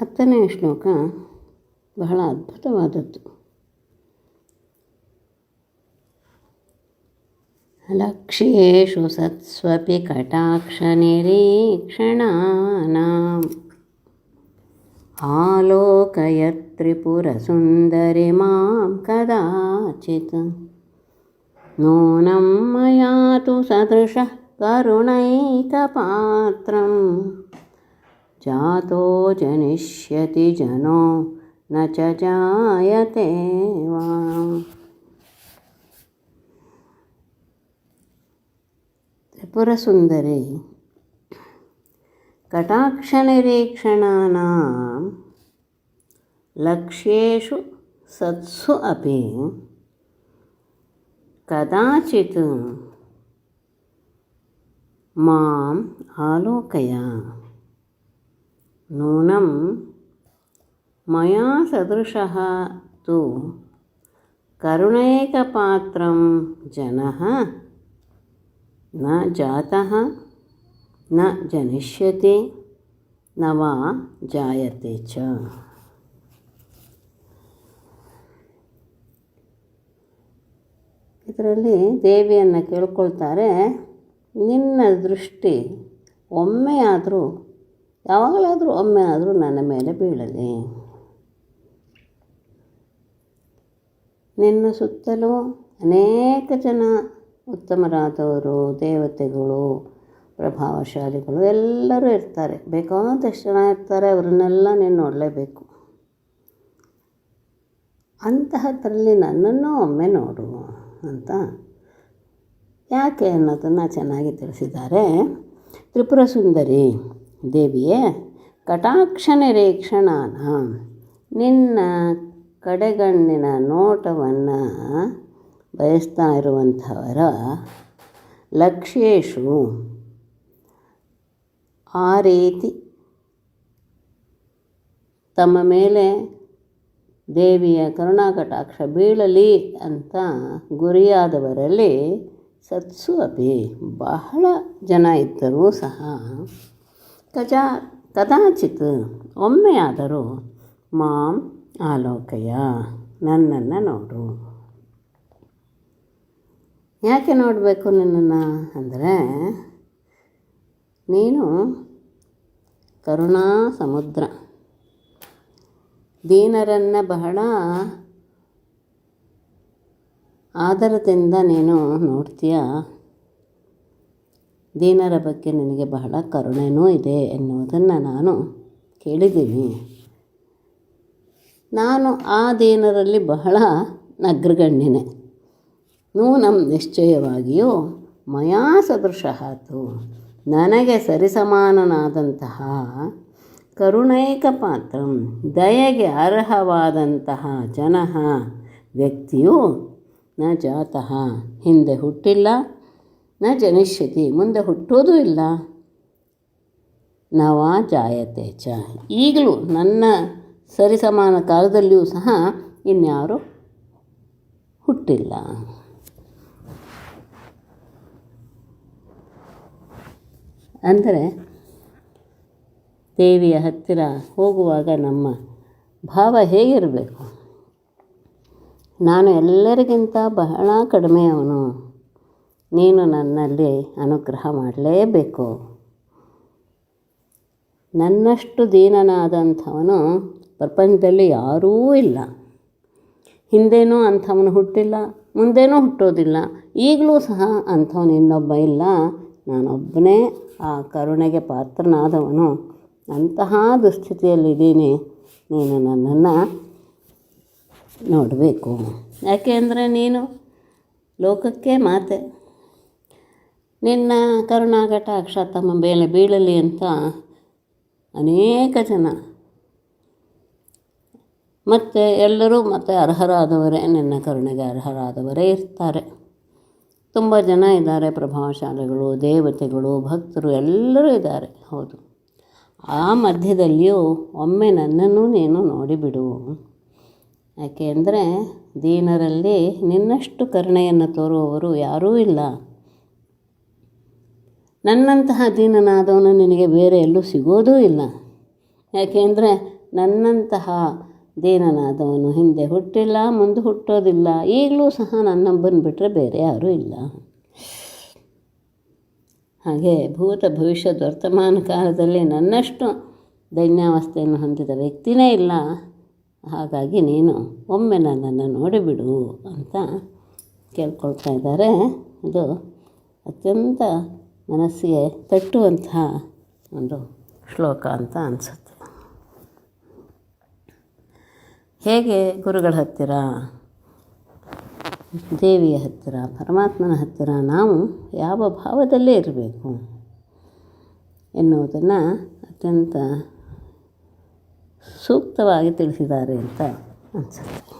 ಹತ್ತನೇ ಶ್ಲೋಕ ಬಹಳ ಅದ್ಭುತವಾದದ್ದು. लक्ष्येषु ಸತ್ಸ್ವಪಿ ಕಟಾಕ್ಷನಿರೀಕ್ಷಣಾನಾಂ. ಆಲೋಕಯತ್ರಿಪುರಸುಂದರಿ ಮಾಂ ಕದಾಚಿತ್. ನೂನಂ ಮಯಾ ತು ಸದೃಶಃ ಕರುಣೈಕಪಾತ್ರಂ ಜಾತೋ ಜನಿಷ್ಯತಿ ಜನೋ ನ ಚ ಜಾಯತೆ ವಾ ತ್ರಿಪುರಸುಂದರಿ ಕಟಾಕ್ಷನಿರೀಕ್ಷಣಾನಾಂ ಲಕ್ಷ್ಯೇಷು ಸತ್ಸು ಅಪಿ ಕದಾಚಿತ್ ಮಾಂ ಆಲೋಕಯ ನೂನಂ ಮಯಾ ಸದೃಶಃ ತು ಕರುಣೈಕಪಾತ್ರಂ जनः ನ ಜಾತಃ ನ ಜನಿಷ್ಯತಿ ನ ವಾ ಜಾಯತೆ ಚ ಇದರಲ್ಲಿ ದೇವಿಯನ್ನು ಕೇಳ್ಕೊಳ್ತಾರೆ, ನಿನ್ನ ದೃಷ್ಟಿ ಒಮ್ಮೆಯಾದರೂ ಯಾವಾಗಲಾದರೂ ಒಮ್ಮೆ ಆದರೂ ನನ್ನ ಮೇಲೆ ಬೀಳಲಿ. ನಿನ್ನ ಸುತ್ತಲೂ ಅನೇಕ ಜನ ಉತ್ತಮರಾದವರು, ದೇವತೆಗಳು, ಪ್ರಭಾವಶಾಲಿಗಳು ಎಲ್ಲರೂ ಇರ್ತಾರೆ. ಬೇಕಾದಷ್ಟು ಜನ ಇರ್ತಾರೆ, ಅವರನ್ನೆಲ್ಲ ನೀನು ನೋಡಲೇಬೇಕು. ಅಂತಹದ್ರಲ್ಲಿ ನನ್ನನ್ನು ಒಮ್ಮೆ ನೋಡು ಅಂತ. ಯಾಕೆ ಅನ್ನೋದನ್ನು ಚೆನ್ನಾಗಿ ತಿಳಿಸಿದ್ದಾರೆ ತ್ರಿಪುರ ಸುಂದರಿ ದೇವಿಯೇ ಕಟಾಕ್ಷ ನಿರೀಕ್ಷಣಾನ ನಿನ್ನ ಕಡೆಗಣ್ಣಿನ ನೋಟವನ್ನು ಬಯಸ್ತಾ ಇರುವಂಥವರ ಲಕ್ಷ್ಯೇಶು. ಆ ರೀತಿ ತಮ್ಮ ಮೇಲೆ ದೇವಿಯ ಕರುಣಾಕಟಾಕ್ಷ ಬೀಳಲಿ ಅಂತ ಗುರಿಯಾದವರಲ್ಲಿ ಸತ್ಸು ಅಪಿ ಬಹಳ ಜನ ಇದ್ದರೂ ಸಹ ಕಜಾ ಕದಾಚಿತ್ ಒಮ್ಮೆಯಾದರೂ ಮಾಂ ಆಲೋಕಯ. ನನ್ನನ್ನು ನೋಡು. ಯಾಕೆ ನೋಡಬೇಕು ನನ್ನನ್ನು? ಅಂದರೆ ನೀನು ಕರುಣಾ ಸಮುದ್ರ ದೀನರನ್ನು ಬಹಳ ಆದರದಿಂದ ನೀನು ನೋಡ್ತೀಯ? ದೀನರ ಬಗ್ಗೆ ನಿನಗೆ ಬಹಳ ಕರುಣೆನೂ ಇದೆ ಎನ್ನುವುದನ್ನು ನಾನು ಕೇಳಿದ್ದೀನಿ. ನಾನು ಆ ದೀನರಲ್ಲಿ ಬಹಳ ಅಗ್ರಗಣ್ಯನೆ ನೂನಂ ನಿಶ್ಚಯವಾಗಿಯೂ ಮಯಾ ಸದೃಶಾತು ನನಗೆ ಸರಿಸಮಾನನಾದಂತಹ ಕರುಣೈಕ ಪಾತ್ರ ದಯೆಗೆ ಅರ್ಹವಾದಂತಹ ಜನ ವ್ಯಕ್ತಿಯು ನ ಜಾತಃ ಹಿಂದೆ ಹುಟ್ಟಿಲ್ಲ. ನ ಜನಿಷ್ಯತಿ, ಮುಂದೆ ಹುಟ್ಟೋದೂ ಇಲ್ಲ. ನವ ಜಾಯತೆ ಚ. ಈಗಲೂ ನನ್ನ ಸರಿಸಮಾನ ಕಾಲದಲ್ಲಿಯೂ ಸಹ ಇನ್ಯಾರು ಹುಟ್ಟಿಲ್ಲ. ಅಂದರೆ ದೇವಿಯ ಹತ್ತಿರ ಹೋಗುವಾಗ ನಮ್ಮ ಭಾವ ಹೇಗಿರಬೇಕು? ನಾನು ಎಲ್ಲರಿಗಿಂತ ಬಹಳ ಕಡಿಮೆಯವನು. ನೀನು ನನ್ನಲ್ಲಿ ಅನುಗ್ರಹ ಮಾಡಲೇಬೇಕು. ನನ್ನಷ್ಟು ದೀನನಾದಂಥವನು ಪ್ರಪಂಚದಲ್ಲಿ ಯಾರೂ ಇಲ್ಲ. ಹಿಂದೇನೂ ಅಂಥವನು ಹುಟ್ಟಿಲ್ಲ, ಮುಂದೇನೂ ಹುಟ್ಟೋದಿಲ್ಲ. ಈಗಲೂ ಸಹ ಅಂಥವನು ಇನ್ನೊಬ್ಬ ಇಲ್ಲ. ನಾನೊಬ್ಬನೇ ಆ ಕರುಣೆಗೆ ಪಾತ್ರನಾದವನು. ಅಂತಹ ದುಸ್ಥಿತಿಯಲ್ಲಿದ್ದೀನಿ. ನೀನು ನನ್ನನ್ನು ನೋಡಬೇಕು. ಯಾಕೆ ಅಂದರೆ ನೀನು ಲೋಕಕ್ಕೆ ಮಾತೆ. ನಿನ್ನ ಕರುಣಾಘಟ ತಮ್ಮ ಮೇಲೆ ಬೀಳಲಿ ಅಂತ ಅನೇಕ ಜನ. ಮತ್ತು ಎಲ್ಲರೂ ಮತ್ತೆ ಅರ್ಹರಾದವರೇ, ನಿನ್ನ ಕರುಣೆಗೆ ಅರ್ಹರಾದವರೇ ಇರ್ತಾರೆ. ತುಂಬ ಜನ ಇದ್ದಾರೆ, ಪ್ರಭಾವಶಾಲಿಗಳು, ದೇವತೆಗಳು, ಭಕ್ತರು, ಎಲ್ಲರೂ ಇದ್ದಾರೆ. ಹೌದು. ಆ ಮಧ್ಯದಲ್ಲಿಯೂ ಒಮ್ಮೆ ನನ್ನನ್ನು ನೀನು ನೋಡಿಬಿಡು. ಯಾಕೆ ಅಂದರೆ ದೀನರಲ್ಲಿ ನಿನ್ನಷ್ಟು ಕರುಣೆಯನ್ನು ತೋರುವವರು ಯಾರೂ ಇಲ್ಲ. ನನ್ನಂತಹ ದೀನನಾದವನು ನಿನಗೆ ಬೇರೆ ಎಲ್ಲೂ ಸಿಗೋದೂ ಇಲ್ಲ. ಯಾಕೆಂದರೆ ನನ್ನಂತಹ ದೀನನಾದವನು ಹಿಂದೆ ಹುಟ್ಟಿಲ್ಲ, ಮುಂದೆ ಹುಟ್ಟೋದಿಲ್ಲ. ಈಗಲೂ ಸಹ ನನ್ನೊಬ್ಬನ ಬಿಟ್ಟರೆ ಬೇರೆ ಯಾರೂ ಇಲ್ಲ. ಹಾಗೆ ಭೂತ ಭವಿಷ್ಯದ ವರ್ತಮಾನ ಕಾಲದಲ್ಲಿ ನನ್ನಷ್ಟು ದೈನ್ಯಾವಸ್ಥೆಯನ್ನು ಹೊಂದಿದ ವ್ಯಕ್ತಿನೇ ಇಲ್ಲ. ಹಾಗಾಗಿ ನೀನು ಒಮ್ಮೆ ನನ್ನನ್ನು ನೋಡಿಬಿಡು ಅಂತ ಕೇಳ್ಕೊಳ್ತಾ ಇದ್ದಾರೆ. ಇದು ಅತ್ಯಂತ ಮನಸ್ಸಿಗೆ ತಟ್ಟುವಂತಹ ಒಂದು ಶ್ಲೋಕ ಅಂತ ಅನಿಸುತ್ತೆ. ಹೇಗೆ ಗುರುಗಳ ಹತ್ತಿರ, ದೇವಿಯ ಹತ್ತಿರ, ಪರಮಾತ್ಮನ ಹತ್ತಿರ ನಾವು ಯಾವ ಭಾವದಲ್ಲೇ ಇರಬೇಕು ಎನ್ನುವುದನ್ನು ಅತ್ಯಂತ ಸೂಕ್ತವಾಗಿ ತಿಳಿಸಿದ್ದಾರೆ ಅಂತ ಅನಿಸುತ್ತೆ.